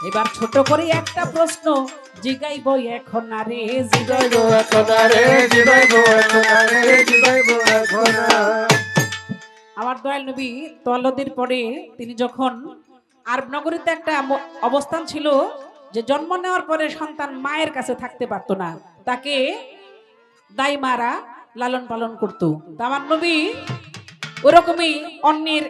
এবার ছোট করে একটা প্রশ্ন জিগাইব এখন না রে জিগাইব এখন আরে জিবাইবো এখন আরে জিবাইবো এখন আমার দয়াল নবী তলদের পরে তিনি যখন আরব নগরীতে একটা অবস্থান ছিল যে জন্ম নেওয়ার পরে সন্তান মায়ের কাছে থাকতে পারতো না তাকে দাইমারা লালন পালন করতো। আমার নবী ওরকমই অন্যের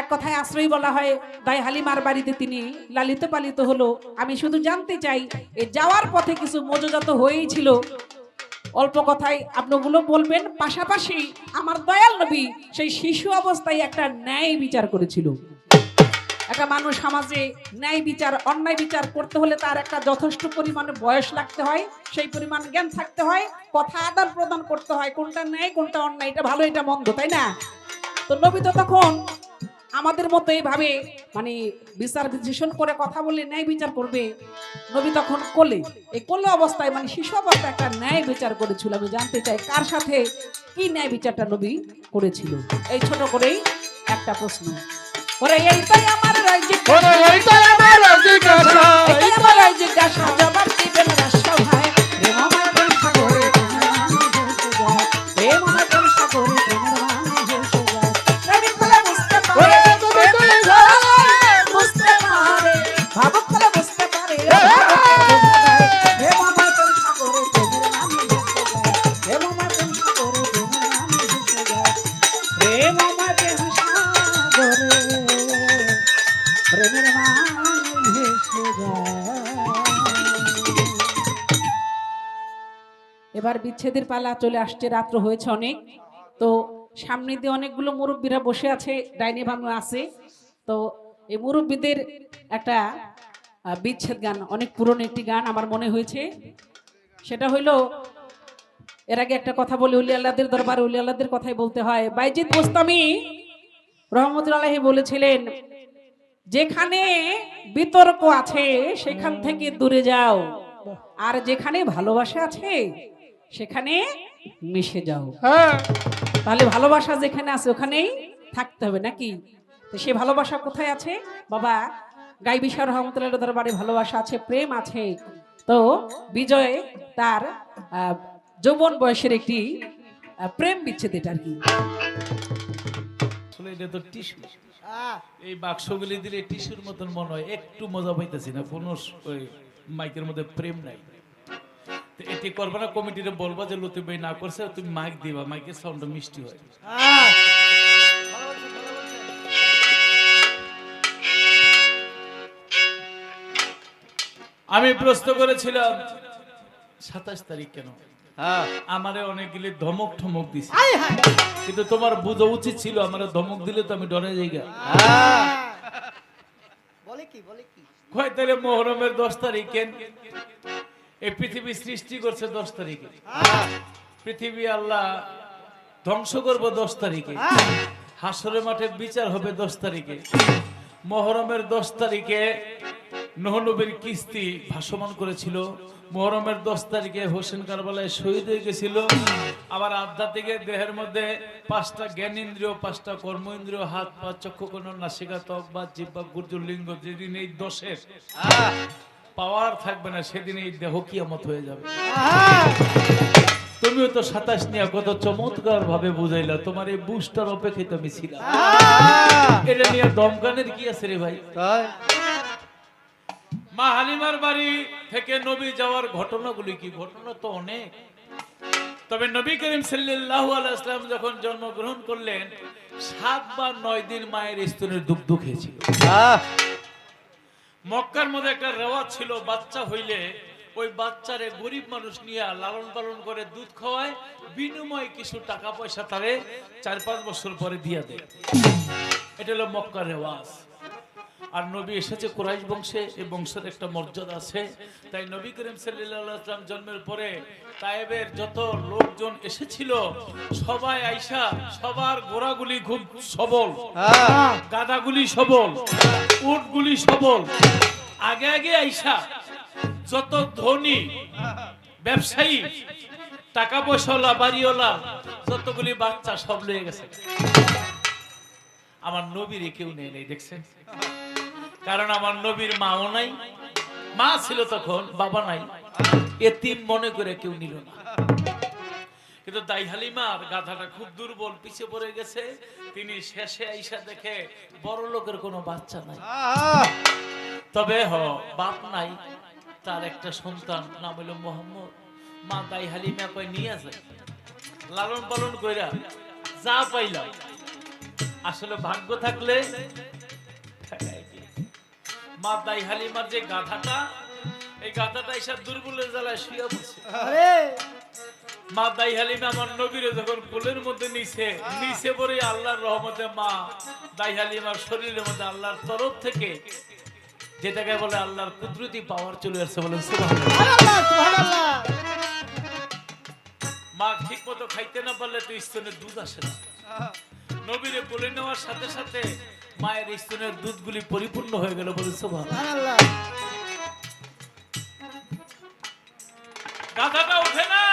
এক কথায় আশ্রয় বলা হয় দাই হালিমার বাড়িতে তিনি লালিত পালিত হলো। আমি শুধু জানতে চাই, এ যাওয়ার পথে কিছু মজুজাত হয়েই ছিল অল্প কথায় আপনাগুলো বলবেন, পাশাপাশি আমার দয়াল নবী সেই শিশু অবস্থায় একটা ন্যায় বিচার করেছিল। একটা মানুষ সমাজে ন্যায় বিচার, অন্যায় বিচার করতে হলে তার একটা যথেষ্ট পরিমাণে বয়স লাগতে হয়, সেই পরিমাণ জ্ঞান থাকতে হয়, কথা আদান প্রদান করতে হয়, কোনটা ন্যায়, কোনটা অন্যায়, এটা ভালো, এটা মন্দ, তাই না? তো নবী তো তখন আমাদের মতো এইভাবে মানে বিচার বিশ্লেষণ করে কথা বলে ন্যায় বিচার করবে। নবী তখন কোলে এই কোলে অবস্থায় মানে শিশু অবস্থায় একটা ন্যায় বিচার করেছিল। আমি জানতে চাই কার সাথে কি ন্যায় বিচারটা নবী করেছিল? এই ছোট করেই একটা প্রশ্ন। ওরে এইটাই আমার রাজ্য ওরে এইটাই আমার জিজ্ঞাসা আমার রাজ্য জিজ্ঞাসা জবাব দিবেন রাষ্ট্রভাই বিচ্ছেদের পালা চলে আসছে, রাত্র হয়েছে অনেক। তো সামনে দিয়ে অনেকগুলো মুরব্বীরা বসে আছে, ডাইনি বাংলা আছে। তো এই মুরব্বীদের একটা বিচ্ছেদ গান, অনেক পুরনো একটি গান আমার মনে হয়েছে। সেটা হইল, এর আগে একটা কথা বলি উলি আল্লাহদের দরবারে উলি আল্লাহদের কথাই বলতে হয়। বাইজিদ মোস্তামি রহমতুল্লাহি বলেছিলেন, যেখানে বিতর্ক আছে, সেখান থেকে দূরে যাও। আর যেখানে ভালোবাসা আছে সেখানে মিশে যাও। হ্যাঁ। তাহলে ভালোবাসা যেখানে আছে ওখানেই থাকতে হবে নাকি? তো সে ভালোবাসা কোথায় আছে? বাবা গাই বিশার রহমতুল্লাহ দরবারে ভালোবাসা আছে প্রেম আছে। তো বিজয় তার যৌবন বয়সের একটি প্রেম বিচ্ছেদ এটা আর কি। আসলে এটা তো টিস্যু। এই বাক্সগুলি দিলে টিস্যুর মতন মনে হয় একটু মজা পাইতেছি না কোনো মাইকের মধ্যে প্রেম নাই। এটি করবে না কমিটিরে বলবা যে লতিফ ভাই না করছে তুমি মাইক দিবা মাইকের সাউন্ডটা মিষ্টি হয়। আমি প্রশ্ন করেছিলাম সাতাশ তারিখ কেন? আমারে অনেকগুলি ধমক ঠমক দিছে। কিন্তু তোমার বোঝা উচিত ছিল আমার ধমক দিলে তো আমি ডরে যাই গা। বলে কি বলে কি? কয় তাহলে মোহরমের দশ তারিখে এই পৃথিবী সৃষ্টি করছে দশ তারিখে। পৃথিবী আল্লাহ ধ্বংস করব দশ তারিখে। হাসরের মাঠে বিচার হবে দশ তারিখে। মহরমের দশ তারিখে নহনবীর কিস্তি ভাসমান করেছিল। মহরমের দশ তারিখে হোসেন কারবালায় শহীদ হয়ে গেছিল। আবার আধ্যাত্মিকের দেহের মধ্যে পাঁচটা জ্ঞানেন্দ্রিয়, পাঁচটা কর্মেন্দ্রিয়, হাত পা চক্ষু কোন নাসিকা, ত্বক বা জিব্বা গুর্জুর, লিঙ্গ, যেদিন এই দশের পাওয়ার থাকবে না সেদিন এই দেহ কিয়ামত হয়ে যাবে। তুমিও তো সাতাশ নিয়ে কত চমৎকার ভাবে বুঝাইলা তোমার এই বুস্টার অপেক্ষিত আমি ছিলাম। এটা নিয়ে দমকানের কি আছে রে ভাই? মা হালিমার বাড়ি থেকে নবী যাওয়ার ঘটনাগুলি কি? ঘটনা তো অনেক। তবে নবী করিম সাল্লাল্লাহু আলাইহি সাল্লাম যখন জন্মগ্রহণ করলেন সাত বা নয় দিন মায়ের স্তনের দুগ্ধ খেয়েছিল। মক্কার মধ্যে একটা রেওয়াজ ছিল, বাচ্চা হইলে ওই বাচ্চারে গরিব মানুষ নিয়ে লালন পালন করে দুধ খাওয়ায়, বিনিময় কিছু টাকা পয়সা তারে চার পাঁচ বছর পরে দিয়ে দেয়। এটা হলো মক্কার রেওয়াজ। আর নবী এসেছে কোরাইশ বংশে এই বংশের একটা মর্যাদা আছে। তাই নবী করিম সাল্লাম জন্মের পরে তায়েবের যত লোকজন এসেছিল সবাই আইসা সবার গোড়াগুলি খুব সবল। গাদাগুলি সবল উটগুলি সবল। আগে আগে আইসা যত ধনী ব্যবসায়ী টাকা পয়সাওয়ালা বাড়িওয়ালা যতগুলি বাচ্চা সব লয়ে গেছে। আমার নবীরে কেউ নেই নেই দেখছেন? কারণ আমার নবীর মাও নাই, মা ছিল তখন, বাবা নাই। এতিম মনে করে কেউ নিল না। কিন্তু দাই হালিমার গাধাটা খুব দুর্বল পিছিয়ে পড়ে গেছে। তিনি শেষে আইসা দেখে বড় লোকের কোনো বাচ্চা নাই। তবে হ, বাপ নাই, তার একটা সন্তান, নাম হলো মোহাম্মদ। মা দাই হালিমা কই নিয়ে আসে লালন পালন কইরা যা পাইলাম। আসলে ভাগ্য থাকলে? মা দাই হালিমার যে গাধাটা এই গাধাটা এসে দুর্বলের জ্বালায় শুয়ে পড়ছে। মা দাই হালিমা আমার নবীরে যখন কোলের মধ্যে নিছে নিচে পরে আল্লাহর রহমতে মা দাই হালিমার শরীরের মধ্যে আল্লাহর তরফ থেকে যেটাকে বলে আল্লাহর কুদরতি পাওয়ার চলে আসছে বলেন সুবহানাল্লাহ। মা ঠিক মতো খাইতে না পারলে তো স্তনে দুধ আসে না। নবীরে কোলে নেওয়ার সাথে সাথে মায়ের স্তনের দুধগুলি পরিপূর্ণ হয়ে গেল বলে গাধাটা ওঠে না।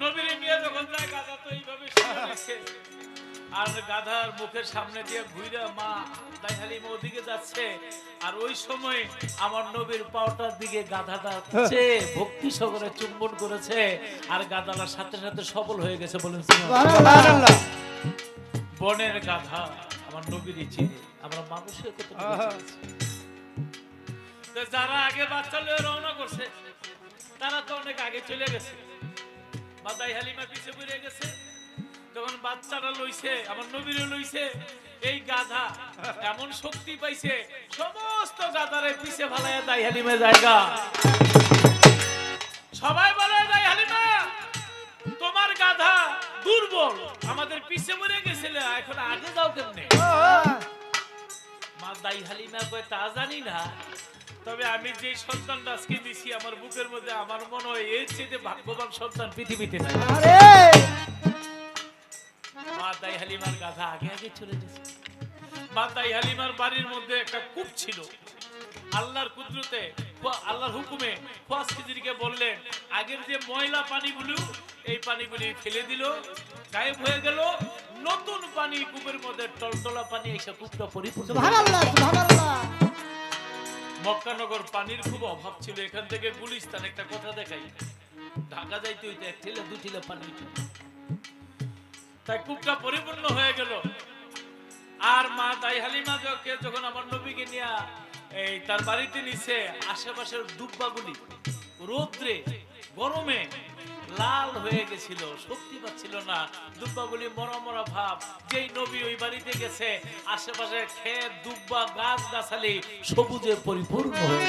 নবীরে নিয়ে যখন যায় গাধা তো এইভাবে আর গাধার মুখের সামনে দিয়ে ঘুরে মা দাই হালিমা ওদিকে যাচ্ছে। আর ওই সময় আমার নবীর পাওটার দিকে গাধাটা হচ্ছে ভক্তি সহকারে চুম্বন করেছে। আর গাধাটার সাথে সাথে সফল হয়ে গেছে বলেন বনের গাধা। আমার নবীর চিনে আমরা মানুষের কত যারা আগে বাচ্চা লয়ে রওনা করছে তারা তো অনেক আগে চলে গেছে। বাদাই হালিমা পিছে পড়ে গেছে তখন বাচ্চারা লইছে আমার নবীরে লইছে এই গাধা এমন শক্তি পাইছে সমস্ত গাধারে পিছে ফালাইয়া দাই হালিমা জায়গা। সবাই বলে দাই হালিমা তোমার গাধা দুর্বল। আমাদের পিছে মরে গেছিলে এখন আগে যাও কেমনে? মা দাই হালিমা কয় তা জানি না। তবে আমি যে সন্তানটা আজকে দিছি আমার বুকের মধ্যে আমার মনে হয় এর চেয়ে ভাগ্যবান সন্তান পৃথিবীতে নাই। মা দাই হালিমার গাধা আগে আগে চলে গেছে। মা দাই হালিমার বাড়ির মধ্যে একটা কূপ ছিল। আল্লাহর কুদরতে আল্লাহর হুকুমে খিজিরকে বললেন আগের যে ময়লা পানিগুলো এই পানিগুলি ফেলে দিল গায়েব হয়ে গেল। নতুন পানি কূপের মধ্যে টলটলা পানি এসে কূপটা পরিপূর্ণ মক্কানগর পানির খুব অভাব ছিল। এখান থেকে গুলিস্তান একটা কথা দেখাই। ঢাকা যাইতে হইতে এক ঠেলে দু ঠেলে পানি তাই কূপটা পরিপূর্ণ হয়ে গেল। আর মা দাই হালিমা যকে যখন আমার নবীকে নিয়ে এই তার বাড়িতে নিছে আশেপাশের দুব্বাগুলি রোদ্রে গরমে লাল হয়ে গেছিল, শক্তি পাচ্ছিল না। দুব্বাগুলি মরা মরা ভাব, যেই নবী ওই বাড়িতে গেছে, আশেপাশে ক্ষেত, দুব্বা গাছ গাছালি সবুজে পরিপূর্ণ হয়ে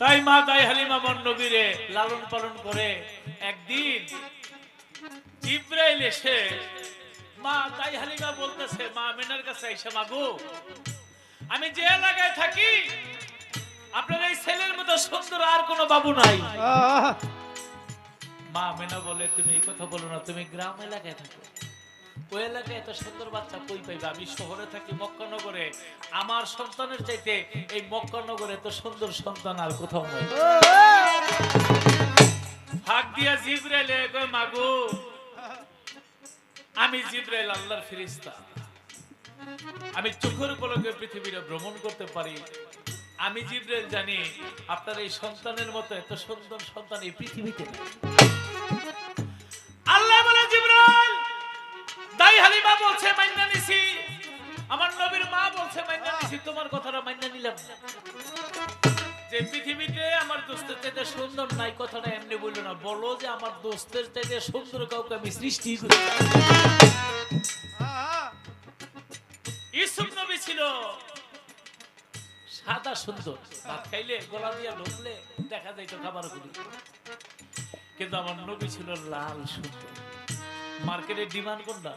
তাই মা দাই হালিমা আমার নবীরে লালন পালন করে একদিন জিব্রাইল এসে, মা, তাই হালিমা বলতেছে, মা, আমিনার কাছে এসে মাগো আমি যে এলাকায় থাকি আপনার এই ছেলের মতো সুন্দর আর কোনো বাবু নাই। মা আমিনা বলে তুমি এই কথা বলো না তুমি গ্রাম এলাকায় থাকো। ওই এলাকায় এত সুন্দর বাচ্চা কই পাইবে? আমি শহরে থাকি মক্কানগরে। আমার সন্তানের চাইতে এই মক্কানগরে এত সুন্দর সন্তান আর কোথাও নাই। হাক দিয়া জিব্রাইলে কয় মাগো? আমি জিব্রাইল আল্লাহর ফেরেশতা। আমি চোখের পলকে পৃথিবীটা ভ্রমণ করতে পারি আমি জিব্রাইল জানি আপনার এই সন্তানের মতো এত সুন্দর সন্তান এই পৃথিবীতে আল্লাহ বলে জিব্রাইল দাই হালিমা বলছে মাইনা নিছি। আমার নবীর মা বলছে মাইনা নিছি। তোমার কথাটা মাইনা নিলাম যে পৃথিবীতে আমার দোস্তের চাইতে সুন্দর নাই কথাটা এমনি বলল না। বলো যে আমার দোস্তের চাইতে সুন্দর কাউকে আমি সৃষ্টি করি। ইসুফ নবী ছিল সাদা সুন্দর। ভাত খাইলে গলা দিয়া ঢুকলে দেখা যাইতো খাবার গুলি কিন্তু আমার নবী ছিল লাল সুন্দর। মার্কেটের ডিমান্ড কোনটা?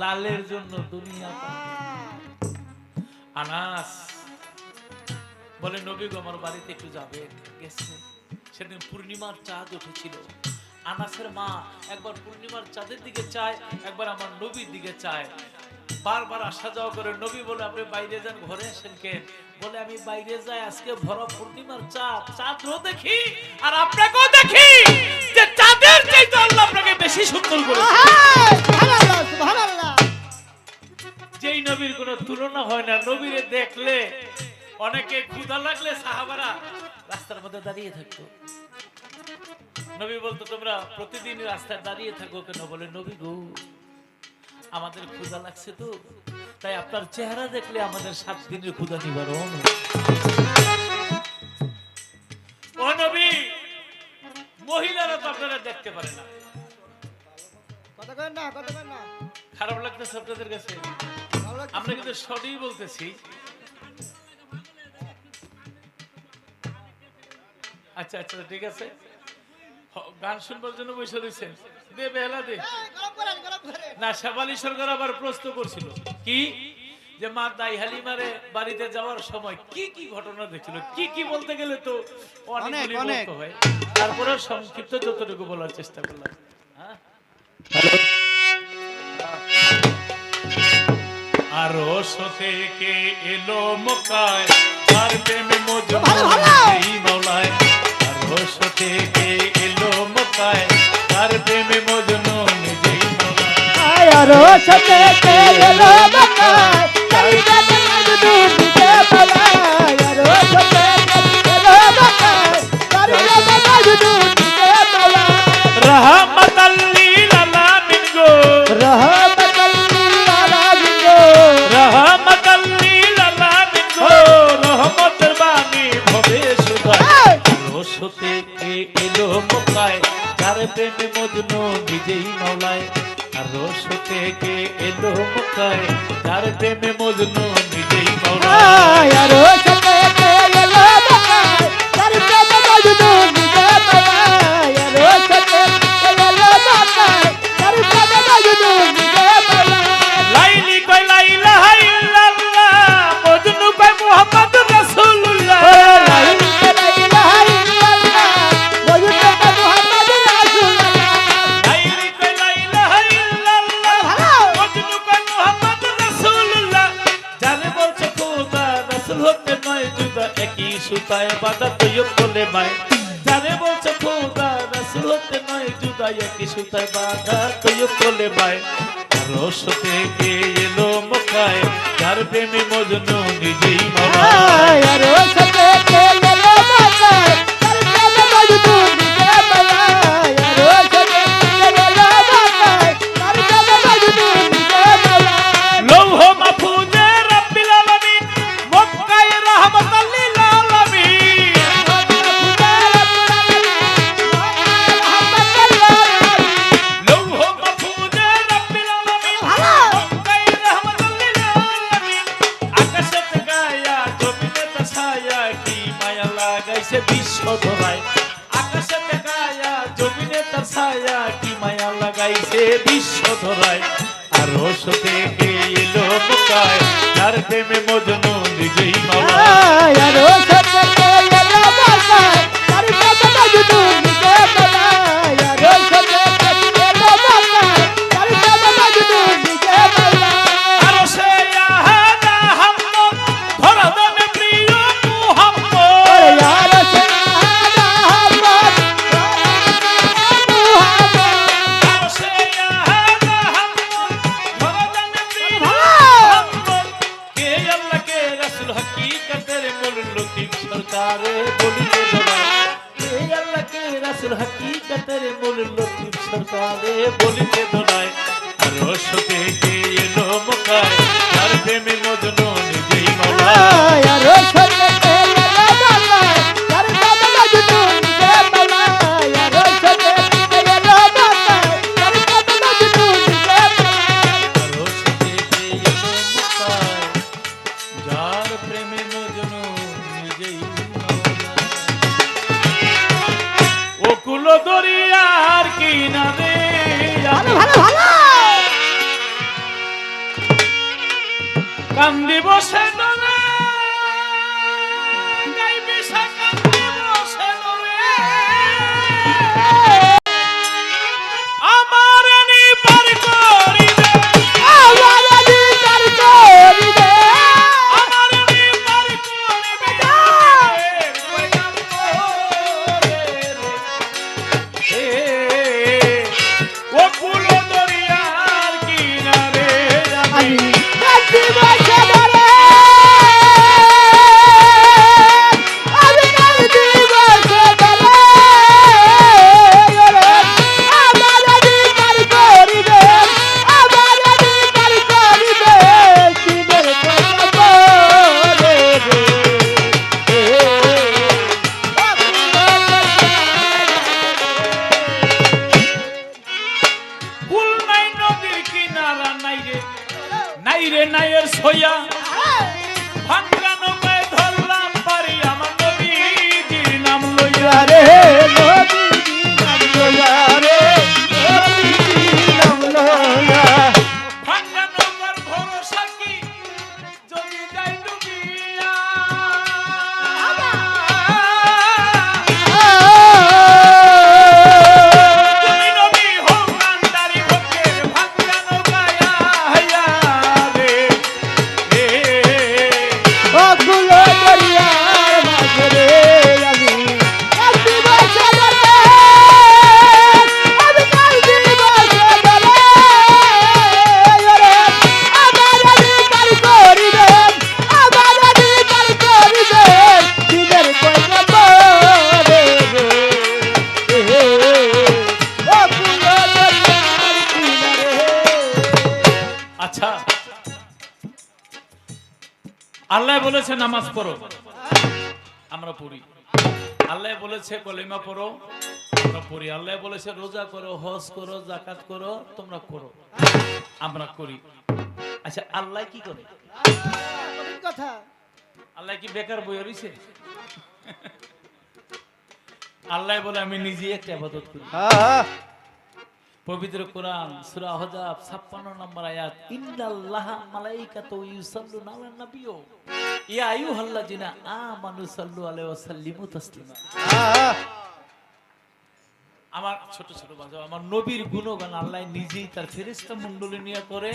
লালের জন্য দুনিয়া আনাস বলে নবী গো আমার বাড়িতে একটু যাবে? গেছে। সেদিন পূর্ণিমার চাঁদ উঠেছিল। আনাসের মা একবার পূর্ণিমার চাঁদের দিকে চায় একবার আমার নবীর দিকে চায়। বারবার আসা যাওয়া করে নবী বলে আপনি বাইরে যান ঘরে আসেন কেন বলে আমি বাইরে যাই আজকে ভরা পূর্ণিমার চাঁদ। চাঁদও দেখি আর আপনাকেও দেখি যে চাঁদের চাইতে আল্লাহ আপনাকে বেশি সুন্দর করে যেই নবীর কোনো তুলনা হয় না নবীরে দেখলে অনেকে ক্ষুধা লাগলে সাহাবারা রাস্তার মধ্যে দাঁড়িয়ে থাকতো। নবী বলতো তোমরা প্রতিদিন রাস্তায় দাঁড়িয়ে থাকো কেন? বলে নবী গো আমাদের ক্ষুধা লাগছে তো। তাই আপনার চেহারা দেখলে আমাদের সাত দিনের ক্ষুধা নিবারণ হয়। ও নবী মহিলারা তো আপনারা দেখতে পারে না। কথা কই না কথা কই না। খারাপ লাগতেছে আপনাদের কাছে? আমরা কিন্তু সবই বলতেছি। আচ্ছা আচ্ছা ঠিক আছে। গান শুনবার জন্য বসে দিচ্ছেন দে বেলা দে। না শেফালি সরকার আবার প্রশ্ন করছিল। কি? যে মা দাই হালিমারে বাড়িতে যাওয়ার সময় কি কি ঘটনা দেখছিল? কি কি বলতে গেলে তো অনেক, অনেক। হয়। তারপরে সংক্ষিপ্ত যতটুকু বলার চেষ্টা করলাম। হ্যাঁ? আরও থেকে এলো মকায় আর প্রেমে মজনু এই মাওলায়। আরও থেকে এলো মকায় আর প্রেমে মজনু মাওলায় আয়ারো সাথে এলো বাকায় সুতায় বাধা তুই বলে মায় নাইয়ের সইয়া ভাঙ্গা নৌকায় ধরলাম পারি আমার নবীজির নাম লইয়া রে বলেছে নামাজ পড়ো। আমরা পড়ি। আল্লাহ বলেছে কলিমা পড়ো আমরা পড়ি। আল্লাহ বলেছে রোজা করো হজ করো জাকাত করো তোমরা করো। আমরা করি। আচ্ছা আল্লাহ কি করে? কথা। আল্লাহ কি বেকার বই রইছে আল্লাহ বলে আমি নিজেই একটা আবাদত করি। পবিত্র কোরআন সূরা হজাব 56 নম্বর আয়াত ইন্নাল্লাহ মালাইকাতু ইউসাল্লুনা আলান নাবিয়্য আলাইহি ওয়া সাল্লিমু তাসলিমা। হ্যাঁ আমার ছোট ছোট বাজা আমার নবীর গুণগান আল্লাহ নিজেই তার ফেরেশতা মণ্ডলী নিয়ে করে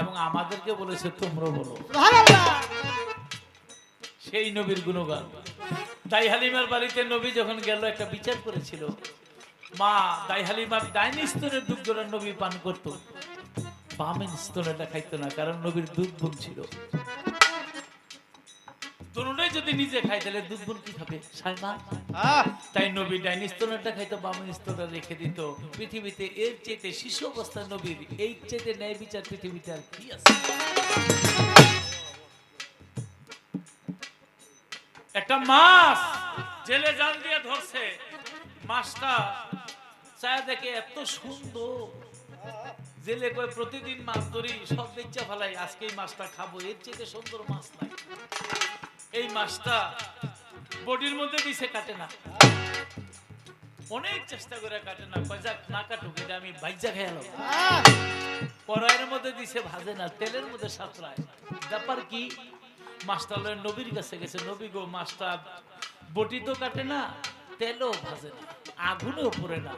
এবং আমাদেরকে বলেছে, তোমরা বলো। সেই নবীর গুণগান। দাই হালিমার বাড়িতে নবী যখন গেল, একটা বিচার করেছিল। মা দাই হালিমার ডাইন স্তরের দুগ্ধরা নবী পান করত। বামেন স্তরেটা খাইতো না, কারণ নবীর দুধ বোন ছিল। দুটোই যদি নিজে খাই তাহলে দুধ বোন কি খাবে? সাইমা হ্যাঁ তাই নবী ডাইন স্তরটা খাইতো বামন স্তরটা রেখে দিত। পৃথিবীতে এর চেয়ে শিশু অবস্থায় নবীর এই চেয়ে ন্যায় বিচার পৃথিবীতে আর কি আছে? একটা মাছ জেলে জাল দিয়ে ধরছে। মাছটা চায় দেখে এত সুন্দর। জেলে কয় প্রতিদিন মাছ ধরি সব বেচা ফেলাই আজকে এই মাছটা খাব। এর চেয়ে সুন্দর মাছ নাই। এই মাছটা বডির মধ্যে দিছে, কাটে না। অনেক চেষ্টা করে কাটে না, কয় না কাটুক, এটা আমি বাইজা খেয়ালাম কড়াইয়ের মধ্যে দিছে ভাজে না, তেলের মধ্যে সাঁতরায় ব্যাপার কি, মাছটা লয়ে নবীর কাছে গেছে, নবী গো, মাছটা বটি তো কাটে না, তেলও ভাজে না, আগুনেও পড়ে না।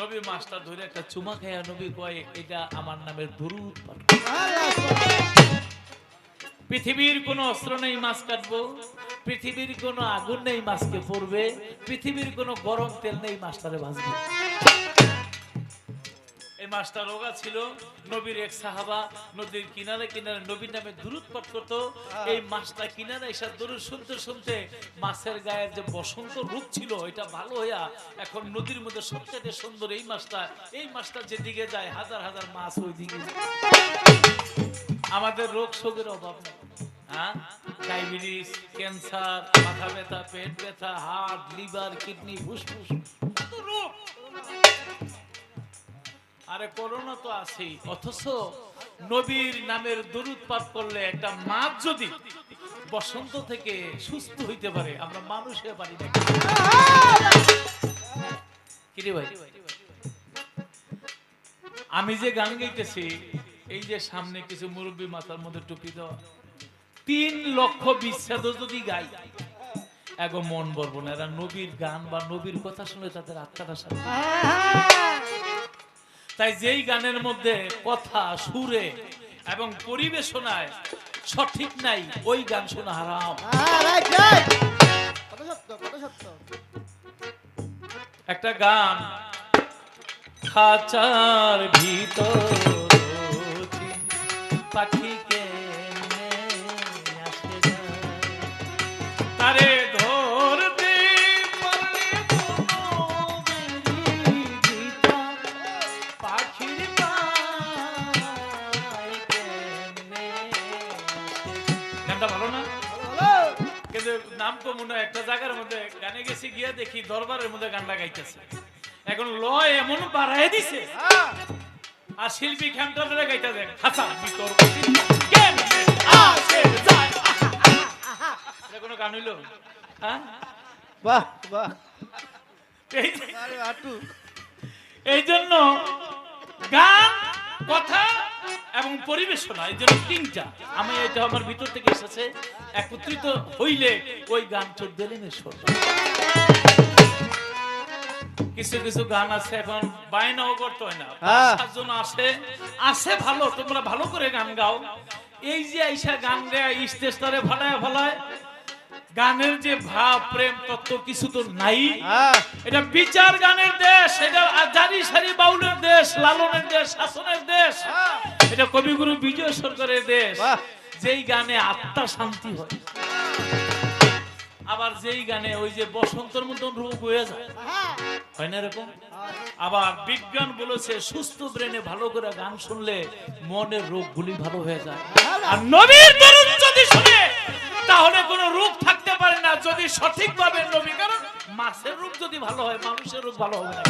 নবী মাছটা ধরে একটা চুমা খাইয়া নবী কয়, এটা আমার নামের দরুদ পাঠ। পৃথিবীর কোন অস্ত্র নেই মাছ কাটবো, পৃথিবীর কোন আগুন নেই মাছকে পড়বে, পৃথিবীর কোন গরম তেল নেই মাছটারে ভাজবে। এই মাছটা রোগা ছিল, নবীর এক সাহাবা নদীর কিনারে কিনারে নবীর নামে দূরত পাঠ এই মাছটা কিনারে এসে দূর শুনতে শুনতে মাছের গায়ের যে বসন্ত রূপ ছিল এটা ভালো হইয়া এখন নদীর মধ্যে সবচেয়ে সুন্দর এই মাছটা এই মাছটা যেদিকে যায় হাজার হাজার মাছ ওই দিকে আমাদের রোগ শোকের অভাব নেই। হ্যাঁ? ডায়াবেটিস, ক্যান্সার, মাথা ব্যথা, পেট ব্যথা, হার্ট, লিভার, কিডনি, ফুসফুস আরে করোনা তো আছেই, অথচ নবীর নামের দরুদ পাঠ করলে একটা মাছ যদি বসন্ত থেকে সুস্থ হইতে পারে, আমরা মানুষ হয়ে পারি না ভাই? আমি যে গান গাইতেছি, এই যে সামনে কিছু মুরব্বী মাথার মধ্যে টুপি দেওয়া তিন লক্ষ বিচ্ছেদ যদি গাই। এগো মন বলব না, এরা নবীর গান বা নবীর কথা শুনে তাদের আত্মাটা শান্তি তাই যেই গানের মধ্যে কথা, সুরে এবং পরিবেশনায় সঠিক নাই, ওই গান শোনা হারাম। একটা গান খাঁচার ভিতর পাখি নাম তো মনে একটা জায়গার মধ্যে গানে গেছি, গিয়া দেখি দরবারের মধ্যে গানটা গাইতেছে। এখন লয় এমন বাড়াই দিছে। আর শিল্পী খেমটা ধরে গাইতে দেখ হাসা ভিতর কে গান হইল? হ্যাঁ? বাহ বাহ। এই জন্য গান কথা এবং পরিবেশনা এই জন্য তিনটা। আমি এটা আমার ভিতর থেকে এসেছে একত্রিত হইলে ওই গান চোদ্দ দিনে কিছু কিছু গান আছে এখন বায়নাও করতে হয় না। হ্যাঁ। সাতজন আসে। আসে ভালো তোমরা ভালো করে গান গাও। এই যে আইসা গান দেয় স্টেজটারে ভালায় ভালায় গানের যে ভাব প্রেম তত্ত্ব কিছু তো নাই। হ্যাঁ। এটা বিচার গানের দেশ এটা জারি সারি বাউলের দেশ লালনের দেশ শাসনের দেশ। হ্যাঁ। এটা কবিগুরু বিজয় সরকারের দেশ। যেই গানে আত্মা শান্তি হয় আবার যেই গানে ওই যে বসন্তর মতন রোগ হয়ে যায়। হয়। না এরকম? আবার বিজ্ঞান বলেছে সুস্থ ব্রেনে ভালো করে গান শুনলে মনের রোগগুলি ভালো হয়ে যায়। আর নবীর দরুদ যদি শুনে তাহলে কোন রূপ থাকতে পারে না যদি সঠিকভাবে নবী। কারণ মাছের রূপ যদি ভালো হয় মানুষের রূপ ভালো হবে না।